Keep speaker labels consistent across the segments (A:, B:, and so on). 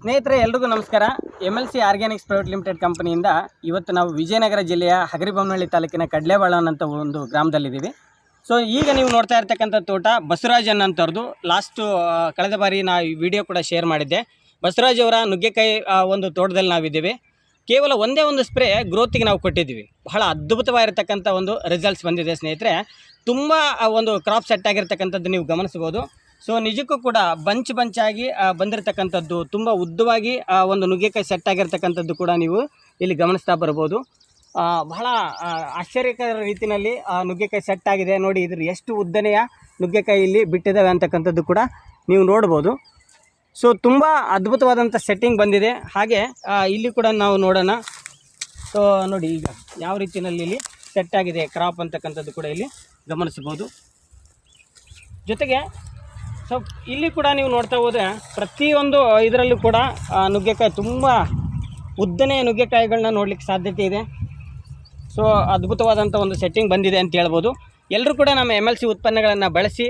A: ಸ್ನೇಹಿತರೆ, ಎಲ್ರಿಗೂ ನಮಸ್ಕಾರ. M L C organics private limited ಕಂಪನಿಯಿಂದ ಇವತ್ತು ನಾವು ವಿಜಯನಗರ ಜಿಲ್ಲೆಯ ಹಗರಿಬೊಮ್ಮನಹಳ್ಳಿ ತಾಲೂಕಿನ ಕಡಲೆಬಾಳನ್ ಒಂದು ಗ್ರಾಮದಲ್ಲಿದ್ದೀವಿ. ಸೊ ಈಗ ನೀವು ನೋಡ್ತಾ ಇರ್ತಕ್ಕಂಥ ತೋಟ ಬಸವರಾಜ್ ಅನ್ನೋಂಥವ್ರದ್ದು ಲಾಸ್ಟು ಕಳೆದ ಬಾರಿ ನಾ ಈ ವಿಡಿಯೋ ಕೂಡ ಶೇರ್ ಮಾಡಿದ್ದೆ. ಬಸವರಾಜ್ ಅವರ ನುಗ್ಗೆಕಾಯಿ ಒಂದು ತೋಟದಲ್ಲಿ ನಾವಿದ್ದೀವಿ. ಕೇವಲ ಒಂದೇ ಒಂದು ಸ್ಪ್ರೇ ಗ್ರೋತಿಗೆ ನಾವು ಕೊಟ್ಟಿದ್ದೀವಿ. ಬಹಳ ಅದ್ಭುತವಾಗಿರ್ತಕ್ಕಂಥ ಒಂದು ರಿಸಲ್ಟ್ಸ್ ಬಂದಿದೆ ಸ್ನೇಹಿತರೆ. ತುಂಬ ಒಂದು ಕ್ರಾಪ್ ಸೆಟ್ ಆಗಿರ್ತಕ್ಕಂಥದ್ದು ನೀವು ಗಮನಿಸ್ಬೋದು ಸೊ ನಿಜಕ್ಕೂ ಕೂಡ ಬಂಚ್ ಬಂಚಾಗಿ ಬಂದಿರತಕ್ಕಂಥದ್ದು ತುಂಬ ಉದ್ದವಾಗಿ ಒಂದು ನುಗ್ಗೆಕಾಯಿ ಸೆಟ್ ಆಗಿರ್ತಕ್ಕಂಥದ್ದು ಕೂಡ ನೀವು ಇಲ್ಲಿ ಗಮನಿಸ್ತಾ ಬರ್ಬೋದು. ಬಹಳ ಆಶ್ಚರ್ಯಕರ ರೀತಿಯಲ್ಲಿ ನುಗ್ಗೆಕಾಯಿ ಸೆಟ್ ಆಗಿದೆ. ನೋಡಿ ಇದ್ರ ಎಷ್ಟು ಉದ್ದನೆಯ ನುಗ್ಗೆಕಾಯಿ ಇಲ್ಲಿ ಬಿಟ್ಟಿದ್ದಾವೆ ಅಂತಕ್ಕಂಥದ್ದು ಕೂಡ ನೀವು ನೋಡ್ಬೋದು. ಸೊ ತುಂಬ ಅದ್ಭುತವಾದಂಥ ಸೆಟ್ಟಿಂಗ್ ಬಂದಿದೆ. ಹಾಗೆ ಇಲ್ಲಿ ಕೂಡ ನಾವು ನೋಡೋಣ. ಸೊ ನೋಡಿ, ಈಗ ಯಾವ ರೀತಿಯಲ್ಲಿ ಇಲ್ಲಿ ಸೆಟ್ ಆಗಿದೆ ಕ್ರಾಪ್ ಅಂತಕ್ಕಂಥದ್ದು ಕೂಡ ಇಲ್ಲಿ ಗಮನಿಸ್ಬೋದು. ಜೊತೆಗೆ ಸೊ ಇಲ್ಲಿ ಕೂಡ ನೀವು ನೋಡ್ತಾ ಹೋದರೆ ಪ್ರತಿಯೊಂದು ಇದರಲ್ಲೂ ಕೂಡ ನುಗ್ಗೆಕಾಯಿ ತುಂಬ ಉದ್ದನೆಯ ನುಗ್ಗೆಕಾಯಿಗಳನ್ನ ನೋಡ್ಲಿಕ್ಕೆ ಸಾಧ್ಯತೆ ಇದೆ. ಸೊ ಅದ್ಭುತವಾದಂಥ ಒಂದು ಸೆಟ್ಟಿಂಗ್ ಬಂದಿದೆ ಅಂತ ಹೇಳ್ಬೋದು. ಎಲ್ಲರೂ ಕೂಡ ನಮ್ಮ ಎಂ ಎಲ್ ಸಿ ಉತ್ಪನ್ನಗಳನ್ನು ಬಳಸಿ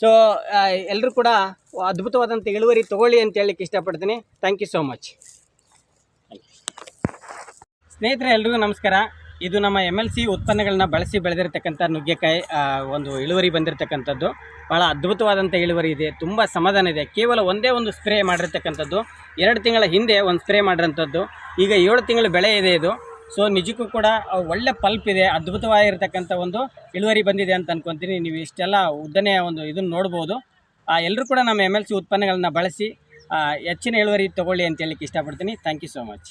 A: ಸೊ ಎಲ್ಲರೂ ಕೂಡ ಅದ್ಭುತವಾದಂಥ ಇಳುವರಿ ತೊಗೊಳ್ಳಿ ಅಂತ ಹೇಳಲಿಕ್ಕೆ ಇಷ್ಟಪಡ್ತೀನಿ. ಥ್ಯಾಂಕ್ ಯು ಸೋ ಮಚ್ ಸ್ನೇಹಿತರೆ, ಎಲ್ರಿಗೂ ನಮಸ್ಕಾರ. ಇದು ನಮ್ಮ ಎಂ ಎಲ್ ಸಿ ಉತ್ಪನ್ನಗಳನ್ನ ಬಳಸಿ ಬೆಳೆದಿರ್ತಕ್ಕಂಥ ನುಗ್ಗೆಕಾಯಿ ಒಂದು ಇಳುವರಿ ಬಂದಿರತಕ್ಕಂಥದ್ದು. ಭಾಳ ಅದ್ಭುತವಾದಂಥ ಇಳುವರಿ ಇದೆ, ತುಂಬ ಸಮಾಧಾನ ಇದೆ. ಕೇವಲ ಒಂದೇ ಒಂದು ಸ್ಪ್ರೇ ಮಾಡಿರ್ತಕ್ಕಂಥದ್ದು, ಎರಡು ತಿಂಗಳ ಹಿಂದೆ ಒಂದು ಸ್ಪ್ರೇ ಮಾಡಿರೋಂಥದ್ದು, ಈಗ ಏಳು ತಿಂಗಳು ಬೆಳೆ ಇದೆ ಇದು. ಸೊ ನಿಜಕ್ಕೂ ಕೂಡ ಒಳ್ಳೆ ಪಲ್ಪ್ ಇದೆ, ಅದ್ಭುತವಾಗಿರ್ತಕ್ಕಂಥ ಒಂದು ಇಳುವರಿ ಬಂದಿದೆ ಅಂತ ಅನ್ಕೊತೀನಿ. ನೀವು ಇಷ್ಟೆಲ್ಲ ಉದ್ದನೆಯ ಒಂದು ಇದನ್ನು ನೋಡ್ಬೋದು. ಎಲ್ಲರೂ ಕೂಡ ನಮ್ಮ ಎಂ ಎಲ್ ಸಿ ಉತ್ಪನ್ನಗಳನ್ನ ಬಳಸಿ ಹೆಚ್ಚಿನ ಇಳುವರಿ ತೊಗೊಳ್ಳಿ ಅಂತ ಹೇಳಲಿಕ್ಕೆ ಇಷ್ಟಪಡ್ತೀನಿ. Thank you so much